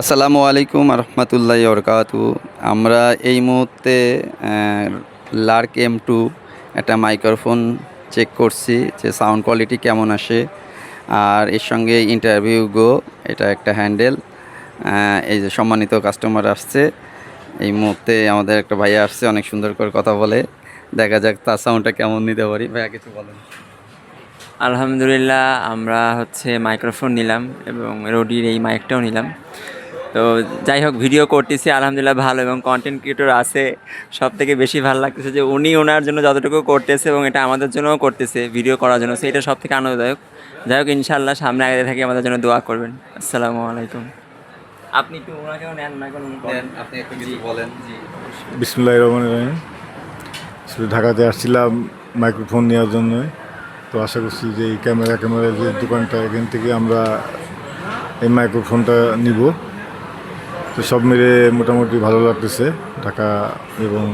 আসসালামু আলাইকুম রহমতুল্লাহ বরকাতু আমরা এই মুহূর্তে লার্ক এম টু একটা মাইক্রোফোন চেক করছি যে সাউন্ড কোয়ালিটি কেমন আসে। আর এর সঙ্গে ইন্টারভিউ গো এটা একটা হ্যান্ডেল এই যে সম্মানিত কাস্টমার আসছে। এই মুহূর্তে আমাদের একটা ভাইয়া আসছে, অনেক সুন্দর করে কথা বলে। দেখা যাক তার সাউন্ডটা কেমন নিতে পারি। ভাইয়া, কিছু বলেন। আলহামদুলিল্লাহ, আমরা হচ্ছে মাইক্রোফোন নিলাম এবং রোডির এই মাইকটাও নিলাম। তো যাই হোক ভিডিও করতেছি আলহামদুলিল্লাহ ভালো এবং কন্টেন্ট ক্রিয়েটর আছে। সব থেকে বেশি ভালো লাগতেছে যে উনি ওনার জন্য যতটুকু করতেছে এবং এটা আমাদের জন্যও করতেছে ভিডিও করার জন্য। সেটা সব থেকে আনন্দদায়ক। যাই হোক ইনশাল্লাহ সামনে আগে থেকে আমাদের জন্য দোয়া করবেন। আসসালামু আলাইকুম। আপনি একটু ওনাকেও নেন না কোনো? আপনি একটু কিছু বলেন। বিসমুল্লাহ রহমান রহিম। ঢাকাতে আসছিলাম মাইক্রোফোন নেওয়ার জন্য। তো আশা করছি যে এই ক্যামেরা ক্যামেরা যে দোকানটা এখান থেকে আমরা এই মাইক্রোফোনটা নিব। তো সব মিলে মোটামুটি ভালো লাগতেছে ঢাকা এবং